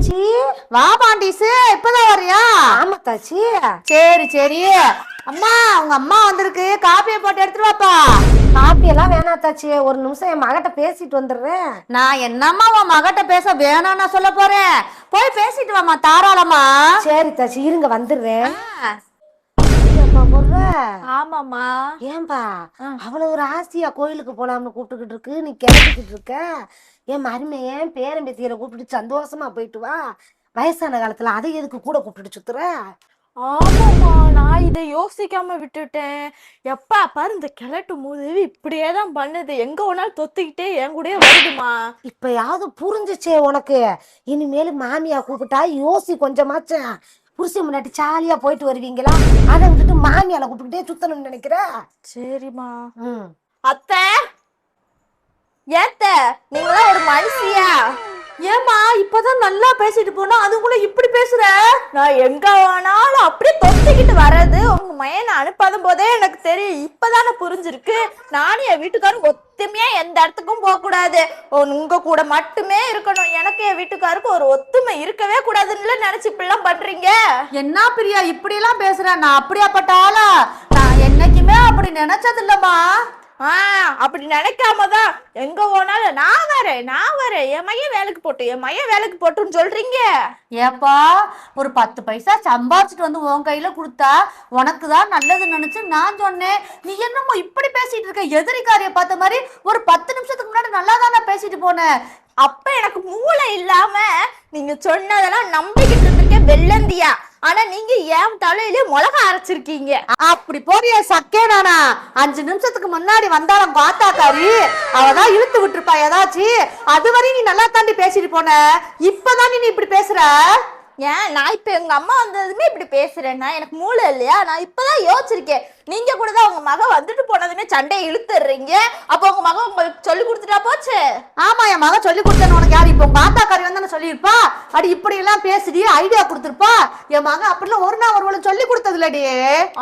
தாச்சி வா பாண்டிஸு இப்பதான் வரியா? ஆமா தாச்சி சரி சரி. அம்மா உங்க அம்மா வந்திருக்கு. காப்பியை போட்டு எடுத்துட்டு வாப்பா. காப்பி எல்லாம் வேணாம் தாச்சி ஒரு நிமிஷம் என் மகட்ட பேசிட்டு வந்துடுறேன். நான் என்னம்மா உன் மகட்ட பேச வேணாம் நான் சொல்ல போறேன். போய் பேசிட்டு வாம்மா தாராளமா. சரி தாச்சி இருங்க வந்துடுறேன். ஆமாம்மா. ஏன்பா அவ்வளவு ஒரு ஆசையா கோயிலுக்கு போலாம்னு கூப்பிட்டுக்கிட்டு இருக்கு. நீ கிளம்பிக்கிட்டு இருக்க. என் மருமையன் பேரன் பேத்தியரை கூப்பிட்டுட்டு சந்தோஷமா போயிட்டு வா. வயசான காலத்துல அதை எதுக்கு கூட கூப்பிட்டுட்டு சுத்துற? ஆமாம்மா நான் இதை யோசிக்காம விட்டுட்டேன். எப்பா பாரு இந்த கிழட்டு மூதேவி இப்படியே தான் பண்ணுது. எங்க வேணாலும் தொத்திக்கிட்டே என் கூடயே வருதுமா இப்பயாவது புரிஞ்சுச்சே உனக்கு. இனிமேல் மாமியா கூப்பிட்டா யோசி கொஞ்சமாச்சும் புருஷன் முன்னாடி ஜாலியா போயிட்டு வருவீங்களா? அதை விட்டுட்டு மாமியால கூப்பிட்டுட்டே சுத்தணும்னு நினைக்கிற? சரிம்மா. ம். அத்தை! ஏத்த நீங்களா ஒரு மனுஷியா? ஏம்மா இப்பதான் நல்லா பேசிட்டு போனா அதுக்குள்ள இப்படி பேசுற? நான் எங்க வேணாலும் அப்படியே தொத்திக்கிட்டு வர்றது. உங்க மயனை அனுப்பாத போதே எனக்கு தெரியும். இப்பதானே புரிஞ்சிருக்கு. நானும் என் வீட்டுக்காரும் ஒத்துமையா எந்த இடத்துக்கும் போக கூடாது. உங்க கூட மட்டுமே இருக்கணும். எனக்கு என் வீட்டுக்காருக்கு ஒரு ஒத்துமை இருக்கவே கூடாதுன்னு நினைச்சு இப்படிலாம் பண்றீங்க? என்ன பிரியா இப்படி எல்லாம் பேசுற? நான் அப்படியாப்பட்டாளா நான் என்னைக்குமே அப்படி நினைச்சது இல்லம்மா ஆ அப்படி நினைக்காம தான் எங்க போனாலும் நான் வரேன் நான் வரேன். என் மையன் வேலைக்கு போட்டு என் மையன் வேலைக்கு போட்டுன்னு சொல்றீங்க? ஏப்பா ஒரு பத்து பைசா சம்பாரிச்சிட்டு வந்து உன் கையில கொடுத்தா உனக்கு தான் நல்லது நினைச்சு நான் சொன்னேன். நீ என்னமோ இப்படி பேசிட்டு இருக்க? எதிரிக்காரிய பார்த்த மாதிரி ஒரு பத்து நிமிஷத்துக்கு முன்னாடி நல்லா தானே பேசிட்டு போனேன் அப்ப எனக்கு மூளை இல்லாம நீங்க சொன்னதெல்லாம் நம்பிக்கிட்டு இருந்திருக்கேன் வெள்ளந்தியா. ஆனா நீங்க ஏன் தலையிலே மிளகா அரைச்சிருக்கீங்க. அப்படி போறிய சக்கே நானா. அஞ்சு நிமிஷத்துக்கு முன்னாடி வந்தாலும் காத்தாக்காரி அவதான் இழுத்து விட்டுருப்பா ஏதாச்சும் அது வரையும் நீ நல்லா தாண்டி பேசிட்டு போன. இப்பதான் நீ இப்படி பேசுற? ஏன் நான் இப்ப எங்க அம்மா வந்ததுமே இப்படி பேசுறேன்னா எனக்கு மூளை இல்லையா? நான் இப்பதான் யோசிச்சிருக்கேன். நீங்க கூட தான் உங்க மகன் வந்துட்டு போனதுமே சண்டையை இழுத்துடுறீங்க. அப்ப உங்க மகன் உங்களுக்கு சொல்லி கொடுத்துட்டா போச்சு? ஆமா என் மகன் சொல்லி கொடுத்தேன்னு உனக்கு யாரு இப்போ? உங்க ஆத்தாக்காரி வந்து சொல்லியிருப்பா? அடி இப்படி எல்லாம் பேசுடி ஐடியா கொடுத்துருப்பா. என் மகன் அப்படிலாம் ஒரு நாள் ஒரு வேளை சொல்லி கொடுத்தது இல்லடி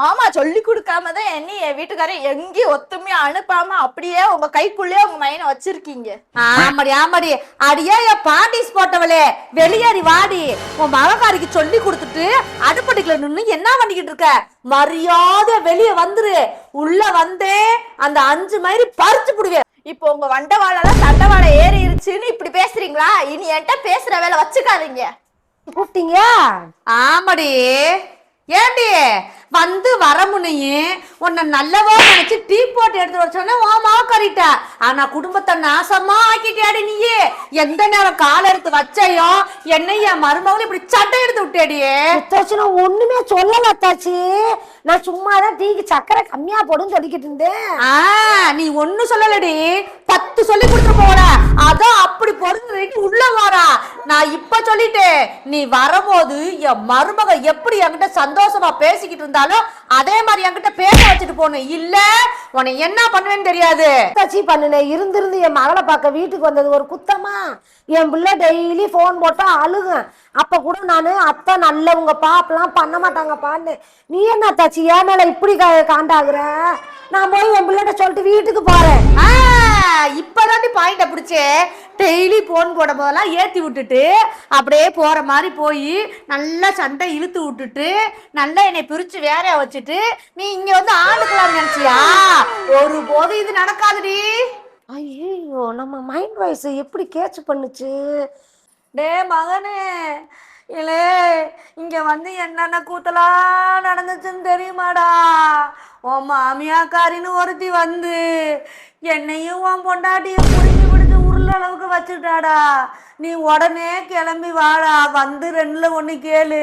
ஆமா சொல்லி கொடுக்காம தான் என்ன என் வீட்டுக்காரன் எங்கேயும் ஒத்துமையா அனுப்பாம அப்படியே உங்க கைக்குள்ளேயே உங்க மையனை வச்சிருக்கீங்க. ஆமாடி ஆமாடி. அடியே என் பாண்டிஸ் போட்டவளே வெளியேறி வாடி. உன் மகக்காரிக்கு சொல்லி கொடுத்துட்டு அடுப்படிக்கல நின்னு என்ன பண்ணிக்கிட்டு இருக்க? மரியாதை வெளியே வந்துரு. உள்ள வந்தே அந்த அஞ்சு மாதிரி பறிச்சு புடுவேன் இப்போ உங்க வண்டவாளெல்லாம் தண்டவாளம் ஏறிடுச்சுன்னு இப்படி பேசுறீங்களா? இனி என்கிட்ட பேசுற வேலை வச்சுக்காதீங்க. கூப்பிட்டீங்க? ஆமாடி. ஏண்டி? வந்து வர முனையே உன்னை நல்லவா நினைச்சு டீ போட்டு எடுத்து வர சொன்னா மாவு கறிட்ட. ஆனா குடும்பத்தை நாசமா ஆக்கிட்டியாடி நீயே. எந்த நேரம் கால எடுத்து வச்சையோ என்னைய மருமகளும் இப்படி சட்டை எடுத்து விட்டேடியே. தாச்சி நான் ஒண்ணுமே சொல்லல தாச்சி நான் சும்மா தான் டீக்கு சக்கரை கம்மியா போடுன்னு சொல்லிக்கிட்டு இருந்தேன். ஆ நீ ஒண்ணு சொல்லலடி. பத்து சொல்லி கொடுத்துட்டு போற அதான் அப்படி பொறுத்து உள்ள வரா நான் இப்ப சொல்லிட்டேன். நீ வரும்போது என் மருமக எப்படி என்கிட்ட சந்தோஷமா பேசிக்கிட்டு இருந்தாலும் அதே மாதிரி என்கிட்ட பேச வச்சுட்டு போகணும் இல்ல உன்னை என்ன பண்ணுவேன்னு தெரியாது. தாச்சி பண்ணுனேன் இருந்திருந்து என் மகளை பார்க்க வீட்டுக்கு வந்தது ஒரு குத்தமா. என் பிள்ளை டெய்லி ஃபோன் போட்டா அழுகும் அப்ப கூட நானு அத்தை நல்லவங்க பாப்பெல்லாம் பண்ண மாட்டாங்கப்பான்னு. நீ என்ன தாச்சி ஏன் மேல இப்படி காண்டாகுற? நான் போய் என் பிள்ளைகிட்ட சொல்லிட்டு வீட்டுக்கு போறேன். ஆ, இப்பதாண்டி பாயிண்ட பிடிச்சே. டெய்லி போன் போட போதெல்லாம் ஏத்தி விட்டுட்டு அப்படியே போற மாதிரி போய் நல்லா சண்டை இழுத்து விட்டுட்டு நல்லா என்னை பிரிச்சு வேற வச்சுட்டு நீ இங்க வந்து ஆளுக்கலாம் நினைச்சியா? ஒரு போது இது நடக்காதுடி. ஐயோ நம்ம மைண்ட் வாய்ஸ் எப்படி கேட்ச் பண்ணுச்சு? டே மகனே இல்லே இங்க வந்து என்னென்ன கூத்தலாம் நடந்துச்சுன்னு தெரியுமாடா? உன் மாமியாக்காரின்னு ஒருத்தி வந்து என்னையும் உன் பொண்டாட்டியும் புடிஞ்சு பிடிச்சு உருள அளவுக்கு வச்சுட்டாடா. நீ உடனே கிளம்பி வாடா. வந்து ரெண்டுல ஒண்ணு கேளு.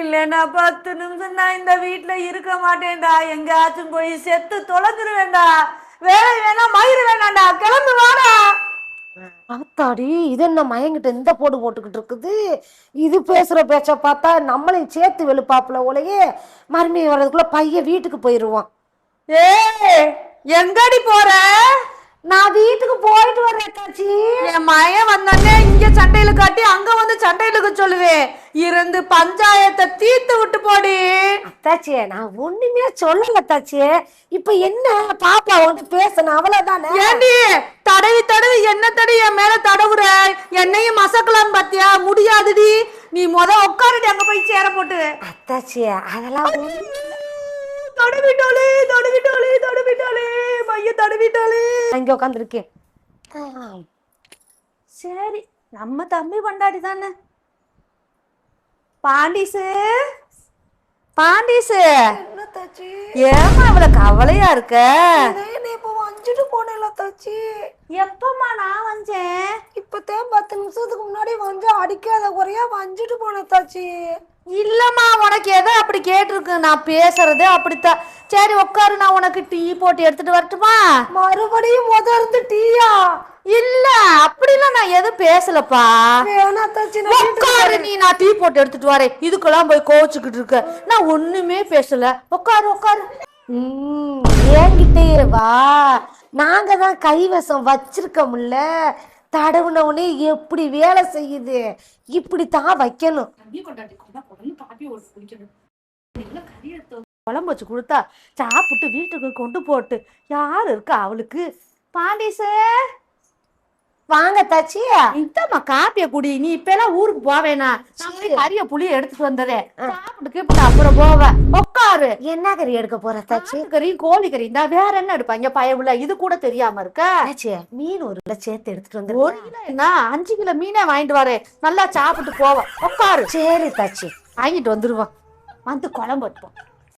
இல்லைன்னா பத்து நிமிஷம் நான் இந்த வீட்டுல இருக்க மாட்டேன்டா. எங்கேயாச்சும் போய் செத்து தொலைஞ்சிருவேன்டா. வேலை வேணா மயிறு வேணாண்டா கிளம்பி வாடா. ஆத்தாடி இது என்ன மயங்கிட்ட இந்த போடு போட்டுக்கிட்டு இருக்குது? இது பேசுற பேச்ச பார்த்தா நம்மளையும் சேர்த்து வெளுப்பாப்புல ஒலையே மறுமையை வர்றதுக்குள்ள பையன் வீட்டுக்கு போயிடுவான் ஏய் எங்கடி போற? நான் வீட்டுக்கு போயிட்டு வரேன் தாச்சி என் மயன் வந்தானே இங்க சண்டையில காட்டி அங்க வந்து சண்டையிலுக்கு சொல்லுவேன். இருந்து பஞ்சாயத்தை தீர்த்து விட்டு போடி. தாச்சியே நான் ஒண்ணுமே சொல்லல தாச்சியே இப்ப என்ன பாப்பா வந்து பேசணும் அவ்வளவுதானே? ஏண்டி தடவி தடவி என் மேல தடவுற. என்னையும் மசக்கலாம் பாத்தியா? முடியாதுடி. நீ முத உட்காருடி அங்க போய் சேர போட்டு. அத்தாச்சி அதெல்லாம் தடவிட்டாளே தடவிட்டாளே தடவிட்டாளே. மைய தடவிட்டாளே. இங்க உட்காந்துருக்கேன் சரி நம்ம தம்பி பண்டாடி தானே. பாண்டிஸு பாண்டிஸு ஏமா இவ்வளவு கவலையா இருக்க? போனேல தாச்சி எப்பமா நான் வந்தேன்? இப்பதான் பத்து நிமிஷத்துக்கு முன்னாடி வந்து அடிக்காத குறையா வஞ்சிட்டு போன தாச்சி இல்லம்மா உனக்கு எதோ அப்படி கேட்டிருக்கு? நான் பேசுறதே அப்படித்தான் சரி உட்காரு நான் உனக்கு டீ போட்டு எடுத்துட்டு வரட்டுமா? மறுபடியும் முத இருந்து டீயா? இல்ல அப்படிலாம் நான் எதுவும் பேசலப்பா. உட்காரு நீ நான் டீ போட்டு எடுத்துட்டு வரேன். இதுக்கெல்லாம் போய் கோச்சுக்கிட்டு இருக்க. நான் ஒண்ணுமே பேசல. உட்காரு உட்காரு. ஏங்கிட்டே வா. நாங்க தான் கைவசம் வச்சிருக்கோம்ல தடவுனவுனே எப்படி வேலை செய்யுது? இப்படி தான் வைக்கணும் குழம்பு வச்சு கொடுத்தா சாப்பிட்டு வீட்டுக்கு கொண்டு போட்டு யார் இருக்கா அவளுக்கு? பாண்டிசே! வாங்க தாச்சி. இந்தம்மா காப்பிய குடி. நீ இப்ப எல்லாம் ஊருக்கு போவேனா? கறிய புளிய எடுத்துட்டு வந்ததே. சாப்பிட்டு இப்ப அப்புறம் போவேன் உட்காரு என்ன கறி எடுக்க போற தாச்சி? கறி கோழி கறி இந்த வேற என்ன எடுப்பாங்க பயவுல இது கூட தெரியாம இருக்க. மீன் ஒரு கிலோ சேர்த்து எடுத்துட்டு வந்து ஒரு கிலோ என்ன? அஞ்சு கிலோ மீனே வாங்கிட்டு வரேன் நல்லா சாப்பிட்டு போவேன் உட்காரு சரி தாச்சி. வாங்கிட்டு வந்துருவான் வந்து குழம்பு வைப்போம்.